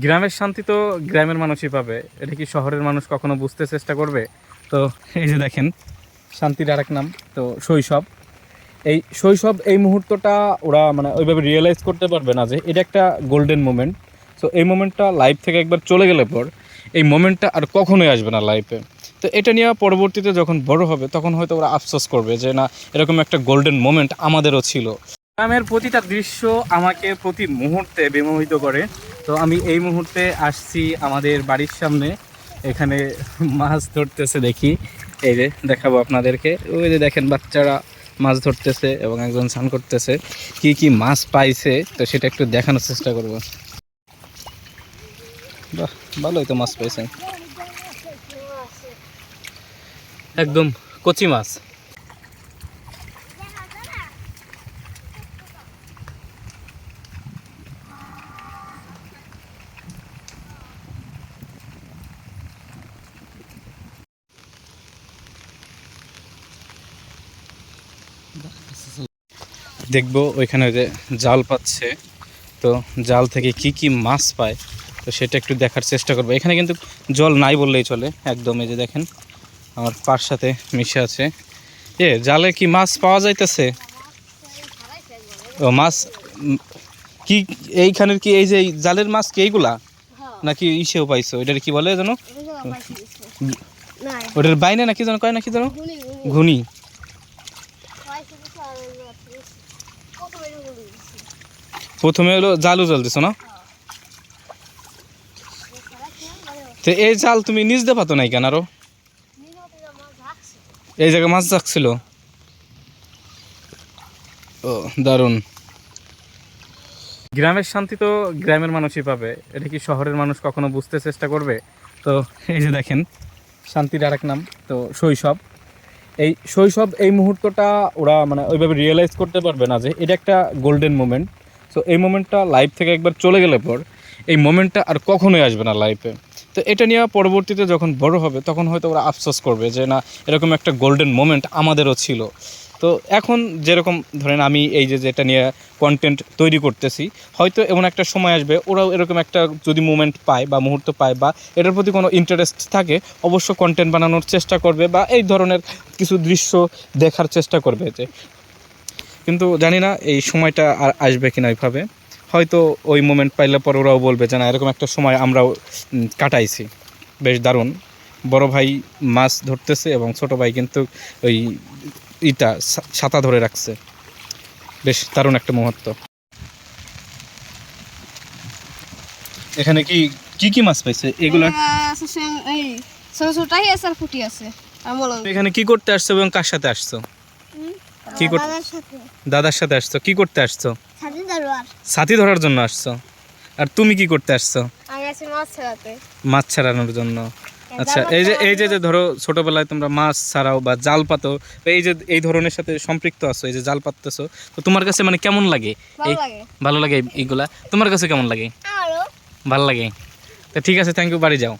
গ্রামের শান্তি তো গ্রামের মানুষই পাবে। এটা কি শহরের মানুষ কখনো বুঝতে চেষ্টা করবে? তো এই যে দেখেন, শান্তির আরেক নাম, তো শৈশব। এই শৈশব, এই মুহূর্তটা ওরা মানে ওইভাবে রিয়েলাইজ করতে পারবে না যে এটা একটা গোল্ডেন মোমেন্ট তো এই মোমেন্টটা লাইফ থেকে একবার চলে গেলে পর এই মোমেন্টটা আর কখনোই আসবে না লাইফে তো এটা নিয়ে পরবর্তীতে যখন বড় হবে, তখন হয়তো ওরা আফসোস করবে যে না, এরকম একটা গোল্ডেন মোমেন্ট আমাদেরও ছিল। গ্রামের প্রতিটা দৃশ্য আমাকে প্রতি মুহূর্তে বিমোহিত করে। তো আমি এই মুহূর্তে আসছি আমাদের বাড়ির সামনে। এখানে মাছ ধরতেছে দেখি। এই যে দেখাবো আপনাদেরকে। ওই যে দেখেন বাচ্চারা মাছ ধরতেছে এবং একজন স্নান করতেছে। কি কি মাছ পাইছে, তো সেটা একটু দেখানোর চেষ্টা করব। বাহ, ভালোই তো মাছ পাইছে একদম কচি মাছ। দেখব ওইখানে যে জাল পাচ্ছে। তো জাল থেকে কি কি মাছ পায় তো সেটা একটু দেখার চেষ্টা করব। এখানে কিন্তু জল নাই বললেই চলে একদম এই যে দেখেন আমার পার সাথে মিশে আছে। এ জালে কি মাছ পাওয়া যাইতেছে? ও মাছ কি এইখানের কি এই যে জালের মাছ কি এইগুলা? নাকি ইসেও পাইছো? এটার কি বলে যেন? ওটার বাইনে নাকি যেন কয় নাকি যেন? ঘুনি। প্রথমে হলো জালু জল দিছো না? তো এই জাল তুমি নিজ দে পাতো নাই কেন আরও? এই জায়গায় মাছ যাচ্ছিল ও, দারুণ। গ্রামের শান্তি তো গ্রামের মানুষই পাবে। এটা কি শহরের মানুষ কখনো বুঝতে চেষ্টা করবে? তো এই যে দেখেন, শান্তির আরেক নাম, তো শৈশব। এই শৈশব, এই মুহূর্তটা ওরা মানে ওইভাবে রিয়েলাইজ করতে পারবে না যে এটা একটা গোল্ডেন মোমেন্ট সো এই মোমেন্টটা লাইফ থেকে একবার চলে গেলে পর এই মোমেন্টটা আর কখনোই আসবে না লাইফে তো এটা নিয়ে পরবর্তীতে যখন বড় হবে, তখন হয়তো ওরা আফসোস করবে যে না, এরকম একটা গোল্ডেন মোমেন্ট আমাদেরও ছিল। তো এখন যেরকম ধরেন আমি এই যে যেটা নিয়ে কন্টেন্ট তৈরি করতেছি, হয়তো এমন একটা সময় আসবে, ওরাও এরকম একটা যদি মোমেন্ট পায় বা মুহূর্ত পায় বা এটার প্রতি কোনো ইন্টারেস্ট থাকে, অবশ্য কন্টেন্ট বানানোর চেষ্টা করবে বা এই ধরনের কিছু দৃশ্য দেখার চেষ্টা করবে যে। কিন্তু জানি না এই সময়টা আর আসবে কিনা ওইভাবে। হয়তো ওই মোমেন্ট পাইলে পর ওরাও বলবে যে না, এরকম একটা সময় আমরাও কাটাইছি। বেশ দারুণ। বড় ভাই মাছ ধরতেছে এবং ছোট ভাই কিন্তু ওই ইটা ছাতা ধরে রাখছে। বেশ দারুণ একটা মুহূর্ত। এখানে কি কি কি মাছ পাইছে? এগুলো? এই ছোট ছোটাই আছে আর ফুটি আছে এখানে কি করতে আসছো এবং কার সাথে আসছো? কি করতে দাদার সাথে। দাদার সাথে আসছো? কি করতে আসছো? সাথে ধরার জন্য আসছো? আর তুমি কি করতে আসছো? আমি আছি মাছ ছাড়াতে। মাছ ছাড়ানোর জন্য। আচ্ছা এই যে এই যে যে ধরো ছোটবেলায় তোমরা মাছ ছাড়াও বা জাল পাতো এই যে এই ধরনের সাথে সম্পৃক্ত আছো এই যে জাল পাততেছো তো তোমার কাছে মানে কেমন লাগে? ভালো এই ভালো লাগে এইগুলা? তোমার কাছে কেমন লাগে? ভালো লাগে? তো ঠিক আছে থ্যাংক ইউ বাড়ি যাও।